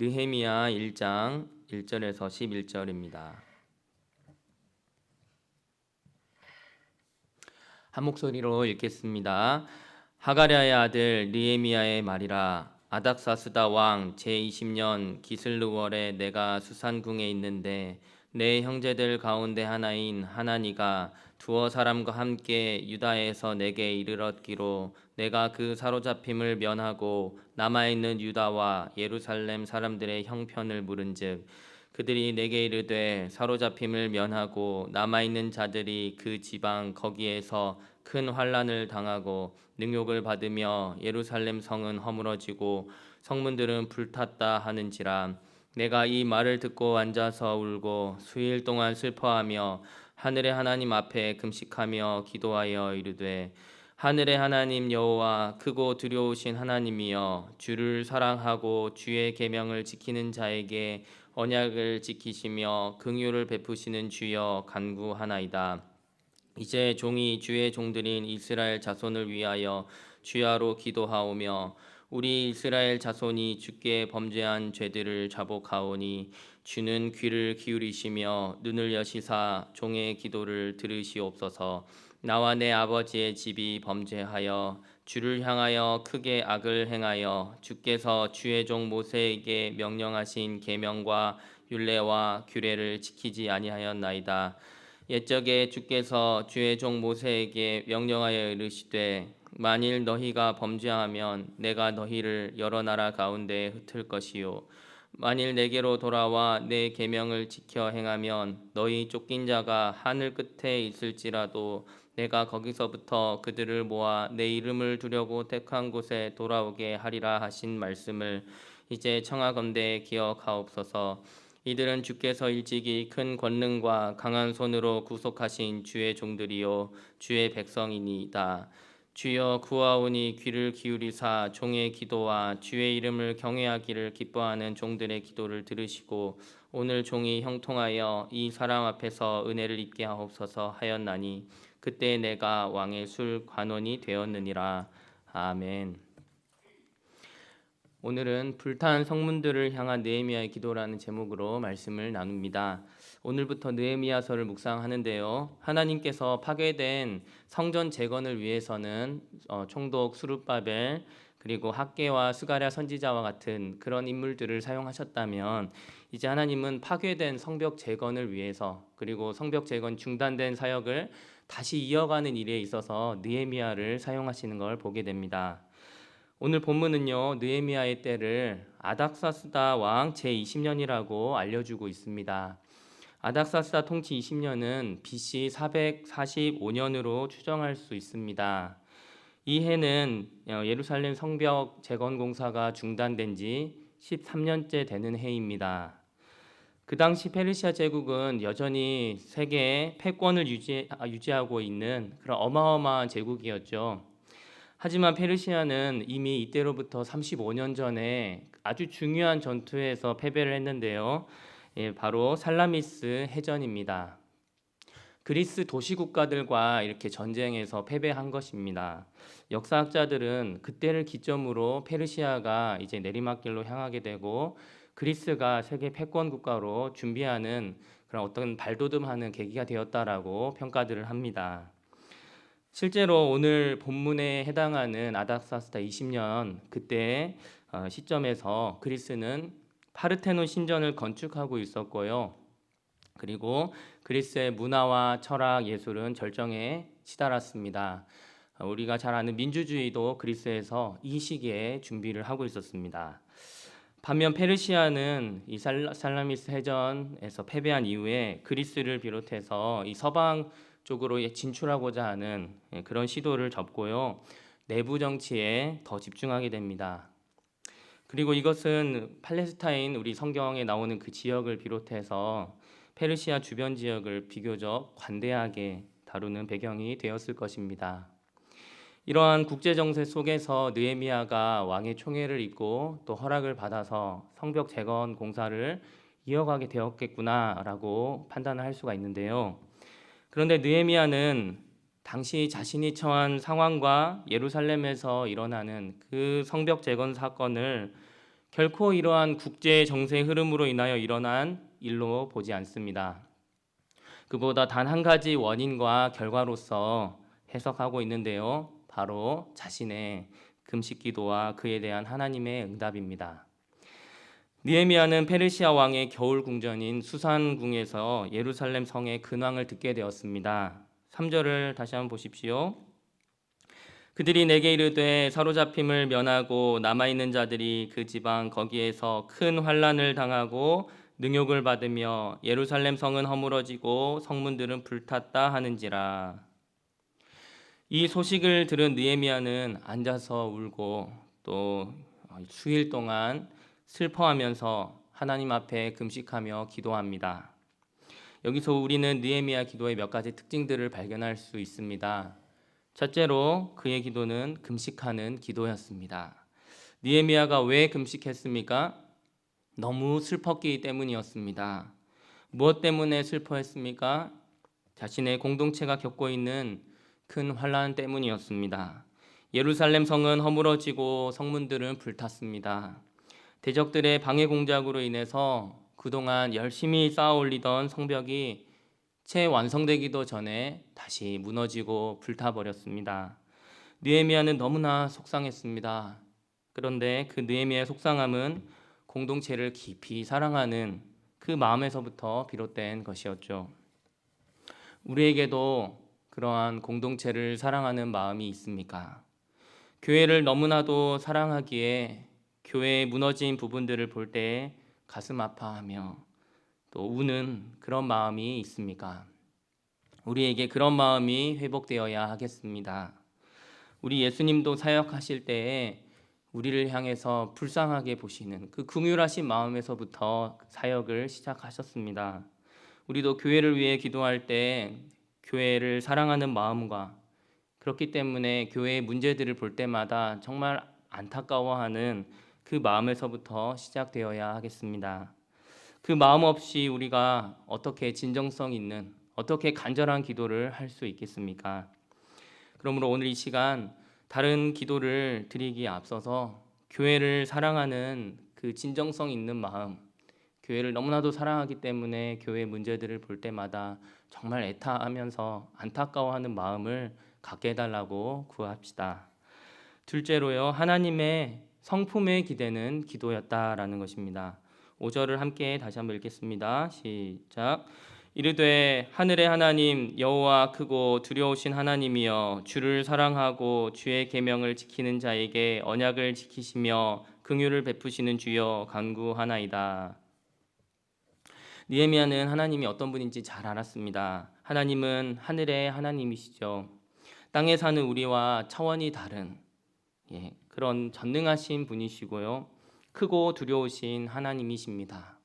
느헤미야 1장 1절에서 11절입니다. 한 목소리로 읽겠습니다. 하가랴의 아들 느헤미야의 말이라 아닥사스다 왕 제20년 기슬르월에 내가 수산궁에 있는데 내 형제들 가운데 하나인 하나니가 두어 사람과 함께 유다에서 내게 이르렀기로 내가 그 사로잡힘을 면하고 남아 있는 유다와 예루살렘 사람들의 형편을 물은즉 그들이 내게 이르되 사로잡힘을 면하고 남아 있는 자들이 그 지방 거기에서 큰 환란을 당하고 능욕을 받으며 예루살렘 성은 허물어지고 성문들은 불탔다 하는지라 내가 이 말을 듣고 앉아서 울고 수일 동안 슬퍼하며 하늘의 하나님 앞에 금식하며 기도하여 이르되 하늘의 하나님 여호와 크고 두려우신 하나님이여 주를 사랑하고 주의 계명을 지키는 자에게 언약을 지키시며 긍휼을 베푸시는 주여 간구하나이다. 이제 종이 주의 종들인 이스라엘 자손을 위하여 주야로 기도하오며 우리 이스라엘 자손이 주께 범죄한 죄들을 자복하오니 주는 귀를 기울이시며 눈을 여시사 종의 기도를 들으시옵소서. 나와 내 아버지의 집이 범죄하여 주를 향하여 크게 악을 행하여 주께서 주의 종 모세에게 명령하신 계명과 율례와 규례를 지키지 아니하였나이다. 옛적에 주께서 주의 종 모세에게 명령하여 이르시되 만일 너희가 범죄하면 내가 너희를 여러 나라 가운데 흩을 것이요 만일 내게로 돌아와 내 계명을 지켜 행하면 너희 쫓긴 자가 하늘 끝에 있을지라도 내가 거기서부터 그들을 모아 내 이름을 두려고 택한 곳에 돌아오게 하리라 하신 말씀을 이제 청하건대 기억하옵소서. 이들은 주께서 일찍이 큰 권능과 강한 손으로 구속하신 주의 종들이요 주의 백성이니이다. 주여 구하오니 귀를 기울이사 종의 기도와 주의 이름을 경외하기를 기뻐하는 종들의 기도를 들으시고 오늘 종이 형통하여 이 사람 앞에서 은혜를 입게 하옵소서 하였나니 그때 내가 왕의 술 관원이 되었느니라 아멘. 오늘은 불탄 성문들을 향한 느헤미야의 기도라는 제목으로 말씀을 나눕니다. 오늘부터 느헤미야서를 묵상하는데요. 하나님께서 파괴된 성전 재건을 위해서는 어, 총독 수룹바벨 그리고 학계와 수가랴 선지자와 같은 그런 인물들을 사용하셨다면 이제 하나님은 파괴된 성벽 재건을 위해서 그리고 성벽 재건 중단된 사역을 다시 이어가는 일에 있어서 느헤미야를 사용하시는 걸 보게 됩니다. 오늘 본문은요 느헤미야의 때를 아닥사스다 왕 제20년이라고 알려주고 있습니다. 아닥사스다 통치 20년은 BC 445년으로 추정할 수 있습니다. 이 해는 어, 예루살렘 성벽 재건 공사가 중단된 지 13년째 되는 해입니다. 그 당시 페르시아 제국은 여전히 세계의 패권을 유지, 아, 유지하고 있는 그런 어마어마한 제국이었죠. 하지만 페르시아는 이미 이때로부터 35년 전에 아주 중요한 전투에서 패배를 했는데요. 예, 바로 살라미스 해전입니다. 그리스 도시 국가들과 이렇게 전쟁에서 패배한 것입니다. 역사학자들은 그때를 기점으로 페르시아가 이제 내리막길로 향하게 되고 그리스가 세계 패권 국가로 준비하는 그런 어떤 발돋움하는 계기가 되었다라고 평가들을 합니다. 실제로 오늘 본문에 해당하는 아닥사스다 20년 그때 어, 시점에서 그리스는 파르테논 신전을 건축하고 있었고요. 그리고 그리스의 문화와 철학, 예술은 절정에 치달았습니다. 어, 우리가 잘 아는 민주주의도 그리스에서 이 시기에 준비를 하고 있었습니다. 반면 페르시아는 이 살라미스 해전에서 패배한 이후에 그리스를 비롯해서 이 서방 쪽으로 진출하고자 하는 예, 그런 시도를 접고요. 내부 정치에 더 집중하게 됩니다. 그리고 이것은 팔레스타인 우리 성경에 나오는 그 지역을 비롯해서 페르시아 주변 지역을 비교적 관대하게 다루는 배경이 되었을 것입니다. 이러한 국제 정세 속에서 느헤미야가 왕의 총애를 입고 또 허락을 받아서 성벽 재건 공사를 이어가게 되었겠구나라고 판단을 할 수가 있는데요. 그런데 느헤미야는 당시 자신이 처한 상황과 예루살렘에서 일어나는 그 성벽 재건 사건을 결코 이러한 국제 정세 흐름으로 인하여 일어난 일로 보지 않습니다. 그보다 단 한 가지 원인과 결과로서 해석하고 있는데요. 바로 자신의 금식 기도와 그에 대한 하나님의 응답입니다. 니에미아는 페르시아 왕의 겨울 궁전인 수산궁에서 예루살렘 성의 근황을 듣게 되었습니다. 3절을 다시 한번 보십시오. 그들이 내게 이르되 사로잡힘을 면하고 남아 있는 자들이 그 지방 거기에서 큰 환란을 당하고 능욕을 받으며 예루살렘 성은 허물어지고 성문들은 불탔다 하는지라. 이 소식을 들은 느헤미야는 앉아서 울고 또 수일 동안 슬퍼하면서 하나님 앞에 금식하며 기도합니다. 여기서 우리는 느헤미야 기도의 몇 가지 특징들을 발견할 수 있습니다. 첫째로 그의 기도는 금식하는 기도였습니다. 느헤미야가 왜 금식했습니까? 너무 슬펐기 때문이었습니다. 무엇 때문에 슬퍼했습니까? 자신의 공동체가 겪고 있는 큰 환란 때문이었습니다. 예루살렘 성은 허물어지고 성문들은 불탔습니다. 대적들의 방해 공작으로 인해서 그동안 열심히 쌓아 올리던 성벽이 채 완성되기도 전에 다시 무너지고 불타버렸습니다. 느헤미야는 너무나 속상했습니다. 그런데 그 느헤미야의 속상함은 공동체를 깊이 사랑하는 그 마음에서부터 비롯된 것이었죠. 우리에게도 그러한 공동체를 사랑하는 마음이 있습니까? 교회를 너무나도 사랑하기에 교회의 무너진 부분들을 볼 때 가슴 아파하며 또 우는 그런 마음이 있습니까? 우리에게 그런 마음이 회복되어야 하겠습니다. 우리 예수님도 사역하실 때에 우리를 향해서 불쌍하게 보시는 그 긍휼하신 마음에서부터 사역을 시작하셨습니다. 우리도 교회를 위해 기도할 때 교회를 사랑하는 마음과 그렇기 때문에 교회의 문제들을 볼 때마다 정말 안타까워하는 그 마음에서부터 시작되어야 하겠습니다. 그 마음 없이 우리가 어떻게 진정성 있는 어떻게 간절한 기도를 할 수 있겠습니까? 그러므로 오늘 이 시간 다른 기도를 드리기에 앞서서 교회를 사랑하는 그 진정성 있는 마음, 교회를 너무나도 사랑하기 때문에 교회 문제들을 볼 때마다 정말 애타하면서 안타까워하는 마음을 갖게 해달라고 구합시다. 둘째로요, 하나님의 성품에 기대는 기도였다라는 것입니다. 5절을 함께 다시 한번 읽겠습니다. 시작. 이르되 하늘의 하나님 여호와 크고 두려우신 하나님이여 주를 사랑하고 주의 계명을 지키는 자에게 언약을 지키시며 긍휼을 베푸시는 주여 간구하나이다. 니에미아는 하나님이 어떤 분인지 잘 알았습니다. 하나님은 하늘의 하나님이시죠. 땅에 사는 우리와 차원이 다른 예, 그런 전능하신 분이시고요. 크고 두려우신 하나님이십니다.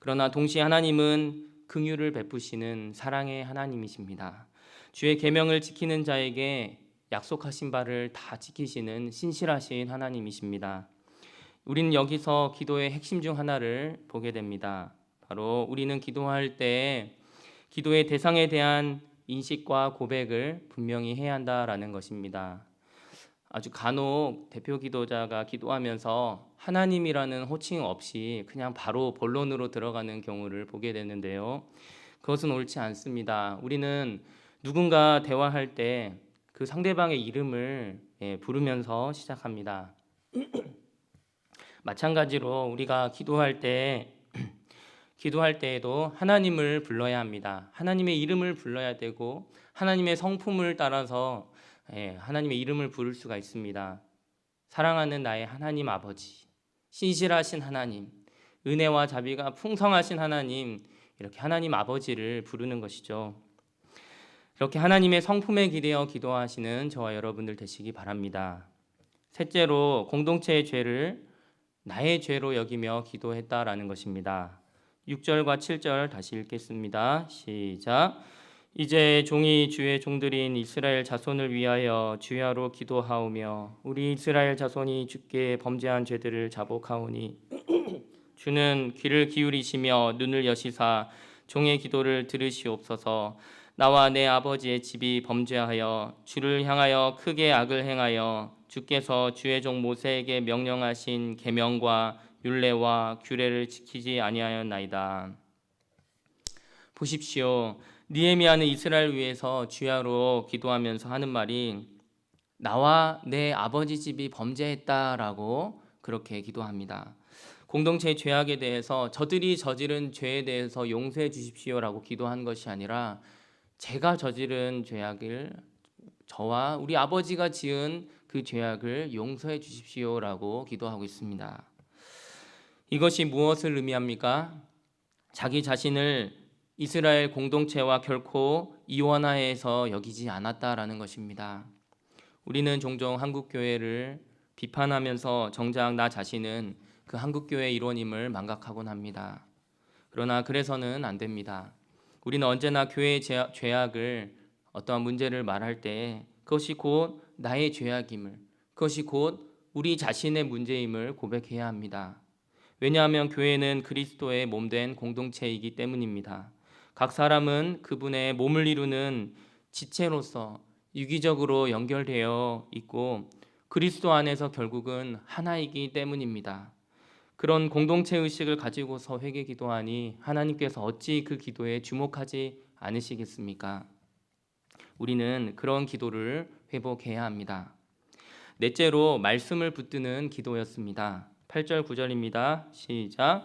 그러나 동시에 하나님은 긍휼을 베푸시는 사랑의 하나님이십니다. 주의 계명을 지키는 자에게 약속하신 바를 다 지키시는 신실하신 하나님이십니다. 우리는 여기서 기도의 핵심 중 하나를 보게 됩니다. 바로 우리는 기도할 때 기도의 대상에 대한 인식과 고백을 분명히 해야 한다라는 것입니다. 아주 간혹 대표 기도자가 기도하면서 하나님이라는 호칭 없이 그냥 바로 본론으로 들어가는 경우를 보게 되는데요. 그것은 옳지 않습니다. 우리는 누군가 대화할 때 그 상대방의 이름을 예, 부르면서 시작합니다. 마찬가지로 우리가 기도할 때 기도할 때에도 하나님을 불러야 합니다. 하나님의 이름을 불러야 되고 하나님의 성품을 따라서 예, 하나님의 이름을 부를 수가 있습니다. 사랑하는 나의 하나님 아버지, 신실하신 하나님, 은혜와 자비가 풍성하신 하나님, 이렇게 하나님 아버지를 부르는 것이죠. 이렇게 하나님의 성품에 기대어 기도하시는 저와 여러분들 되시기 바랍니다. 셋째로 공동체의 죄를 나의 죄로 여기며 기도했다라는 것입니다. 6절과 7절 다시 읽겠습니다. 시작. 이제 종이 주의 종들인 이스라엘 자손을 위하여 주야로 기도하오며 우리 이스라엘 자손이 주께 범죄한 죄들을 자복하오니 주는 귀를 기울이시며 눈을 여시사 종의 기도를 들으시옵소서 나와 내 아버지의 집이 범죄하여 주를 향하여 크게 악을 행하여 주께서 주의 종 모세에게 명령하신 계명과 율례와 규례를 지키지 아니하였나이다. 보십시오. 니에미아는 이스라엘 위해서 주야로 기도하면서 하는 말이 나와 내 아버지 집이 범죄했다라고 그렇게 기도합니다. 공동체의 죄악에 대해서 저들이 저지른 죄에 대해서 용서해 주십시오라고 기도한 것이 아니라 제가 저지른 죄악을 저와 우리 아버지가 지은 그 죄악을 용서해 주십시오라고 기도하고 있습니다. 이것이 무엇을 의미합니까? 자기 자신을 이스라엘 공동체와 결코 이원화해서 여기지 않았다라는 것입니다. 우리는 종종 한국 교회를 비판하면서 정작 나 자신은 그 한국 교회 일원임을 망각하곤 합니다. 그러나 그래서는 안 됩니다. 우리는 언제나 교회의 죄악을 어떠한 문제를 말할 때 그것이 곧 나의 죄악임을 그것이 곧 우리 자신의 문제임을 고백해야 합니다. 왜냐하면 교회는 그리스도의 몸 된 공동체이기 때문입니다. 각 사람은 그분의 몸을 이루는 지체로서 유기적으로 연결되어 있고 그리스도 안에서 결국은 하나이기 때문입니다. 그런 공동체 의식을 가지고서 회개 기도하니 하나님께서 어찌 그 기도에 주목하지 않으시겠습니까? 우리는 그런 기도를 회복해야 합니다. 넷째로 말씀을 붙드는 기도였습니다. 8절 9절입니다. 시작.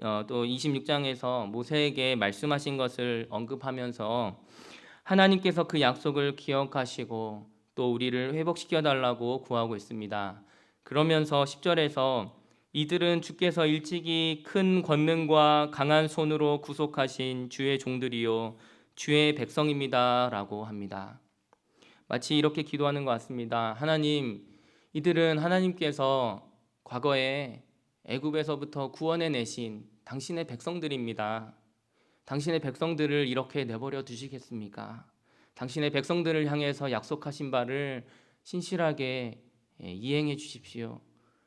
어, 또 26장에서 모세에게 말씀하신 것을 언급하면서 하나님께서 그 약속을 기억하시고 또 우리를 회복시켜 달라고 구하고 있습니다. 그러면서 10절에서 이들은 주께서 일찍이 큰 권능과 강한 손으로 구속하신 주의 종들이요 주의 백성입니다라고 합니다. 마치 이렇게 기도하는 것 같습니다. 하나님, 이들은 하나님께서 과거에 애굽에서부터 구원해 내신 당신의 백성들입니다. 당신의 백성들을 이렇게 내버려 두시겠습니까? 당신의 백성들을 향해서 약속하신 바를 신실하게 예, 이행해 주십시오.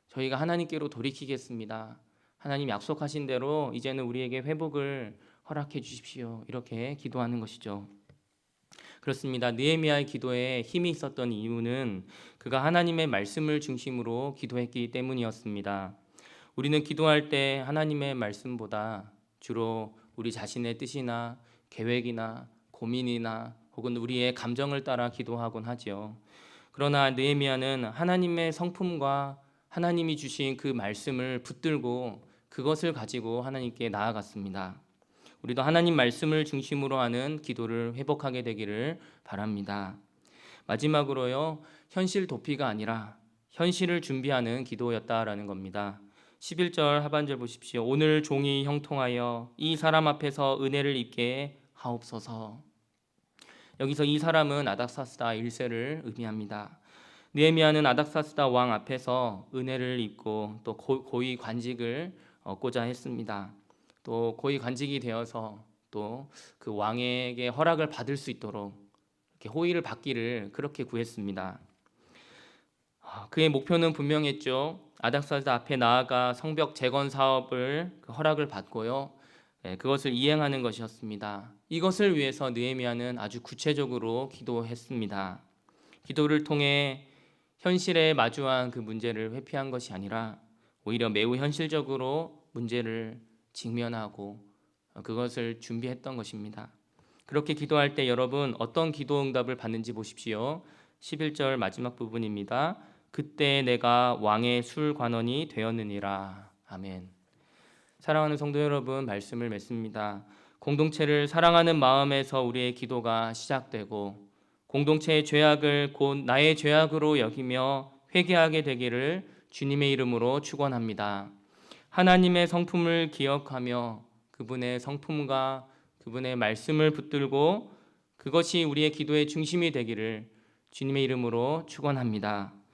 저희가 하나님께로 돌이키겠습니다. 하나님 약속하신 대로 이제는 우리에게 회복을 허락해 주십시오. 이렇게 기도하는 것이죠. 그렇습니다. 느헤미야의 기도에 힘이 있었던 이유는 그가 하나님의 말씀을 중심으로 기도했기 때문이었습니다. 우리는 기도할 때 하나님의 말씀보다 주로 우리 자신의 뜻이나 계획이나 고민이나 혹은 우리의 감정을 따라 기도하곤 하지요. 그러나 느헤미야는 하나님의 성품과 하나님이 주신 그 말씀을 붙들고 그것을 가지고 하나님께 나아갔습니다. 우리도 하나님 말씀을 중심으로 하는 기도를 회복하게 되기를 바랍니다. 마지막으로요, 현실 도피가 아니라 현실을 준비하는 기도였다라는 겁니다. 11절 하반절 보십시오. 오늘 종이 형통하여 이 사람 앞에서 은혜를 입게 하옵소서. 여기서 이 사람은 아닥사스다 1세를 의미합니다. 느헤미야는 아닥사스다 왕 앞에서 은혜를 입고 또 고 위 관직을 얻고자 했습니다. 또 고위 관직이 되어서 또 그 왕에게 허락을 받을 수 있도록 이렇게 호의를 받기를 그렇게 구했습니다. 아, 그의 목표는 분명했죠. 아닥사스다 앞에 나아가 성벽 재건 사업을 그 허락을 받고요. 네, 그것을 이행하는 것이었습니다. 이것을 위해서 느헤미야는 아주 구체적으로 기도했습니다. 기도를 통해 현실에 마주한 그 문제를 회피한 것이 아니라 오히려 매우 현실적으로 문제를 직면하고 그것을 준비했던 것입니다. 그렇게 기도할 때 여러분 어떤 기도 응답을 받는지 보십시오. 11절 마지막 부분입니다. 그때 내가 왕의 술 관원이 되었느니라. 아멘. 사랑하는 성도 여러분 말씀을 맺습니다. 공동체를 사랑하는 마음에서 우리의 기도가 시작되고 공동체의 죄악을 곧 나의 죄악으로 여기며 회개하게 되기를 주님의 이름으로 축원합니다. 하나님의 성품을 기억하며 그분의 성품과 그분의 말씀을 붙들고 그것이 우리의 기도의 중심이 되기를 주님의 이름으로 축원합니다.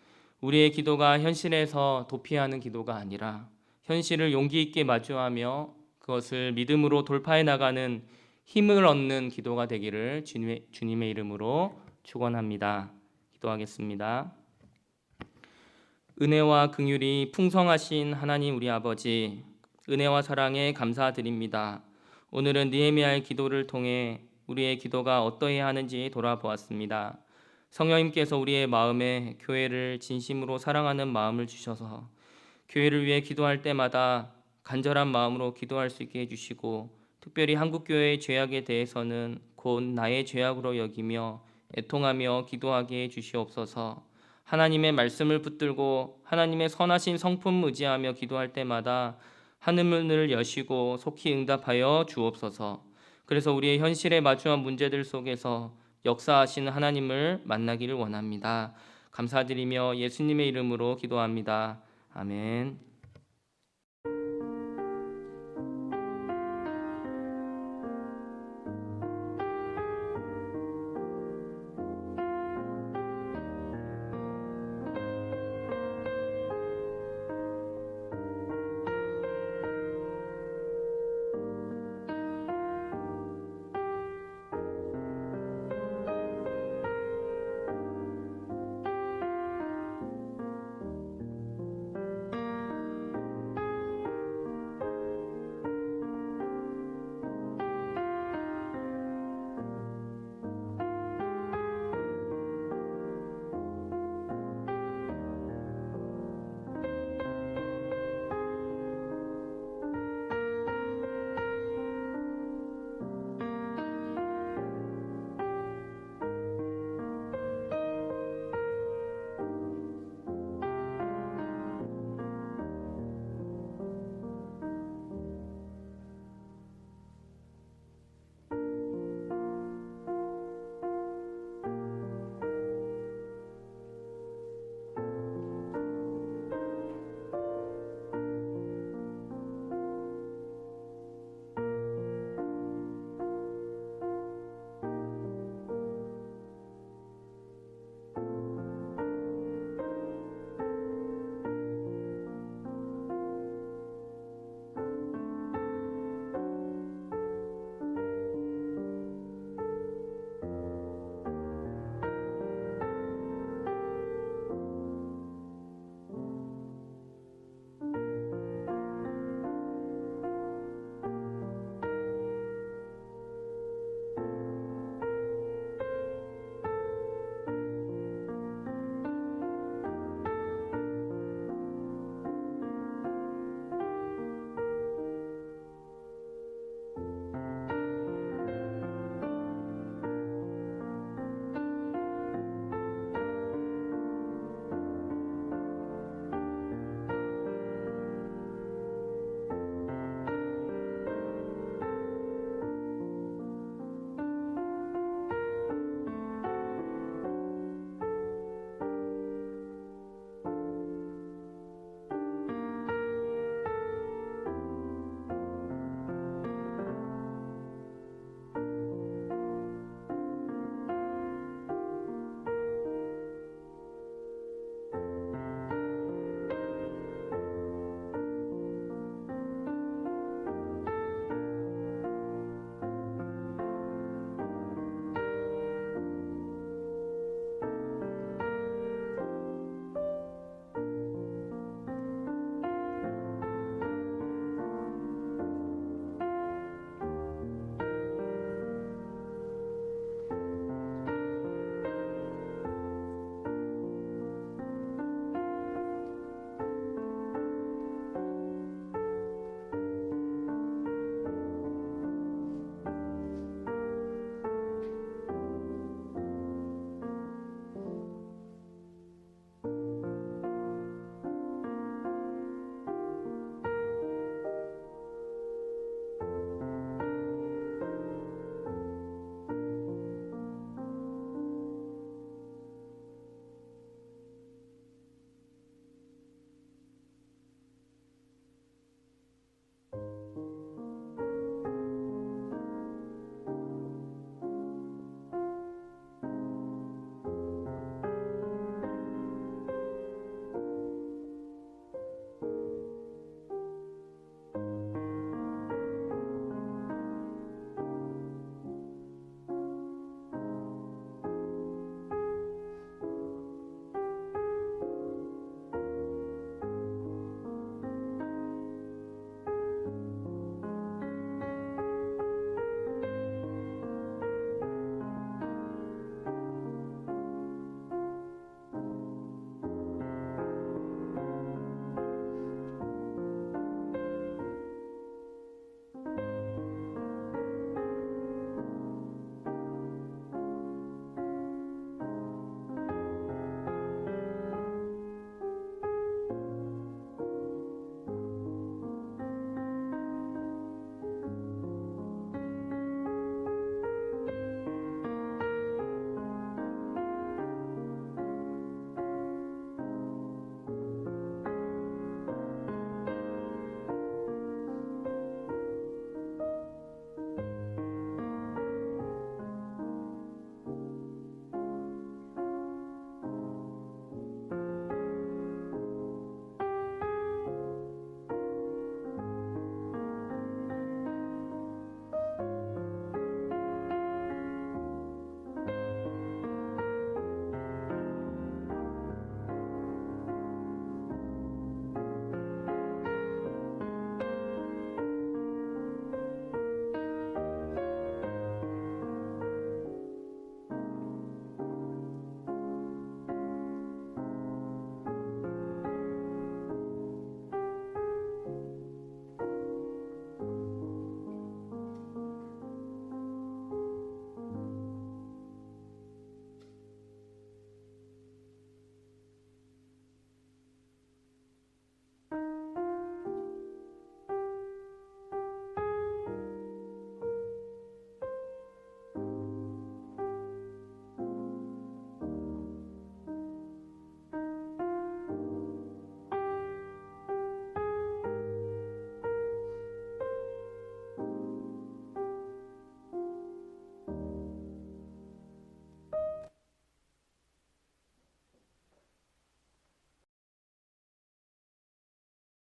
우리의 기도가 현실에서 도피하는 기도가 아니라 현실을 용기 있게 마주하며 그것을 믿음으로 돌파해 나가는 힘을 얻는 기도가 되기를 주님의, 이름으로 축원합니다. 기도하겠습니다. 은혜와 긍휼이 풍성하신 하나님 우리 아버지 은혜와 사랑에 감사드립니다. 오늘은 느헤미야의 기도를 통해 우리의 기도가 어떠해야 하는지 돌아보았습니다. 성령님께서 우리의 마음에 교회를 진심으로 사랑하는 마음을 주셔서 교회를 위해 기도할 때마다 간절한 마음으로 기도할 수 있게 해주시고 특별히 한국 교회의 죄악에 대해서는 곧 나의 죄악으로 여기며 애통하며 기도하게 해 주시옵소서. 하나님의 말씀을 붙들고 하나님의 선하신 성품 의지하며 기도할 때마다 하늘문을 여시고 속히 응답하여 주옵소서. 그래서 우리의 현실에 마주한 문제들 속에서 역사하시는 하나님을 만나기를 원합니다. 감사드리며 예수님의 이름으로 기도합니다. 아멘.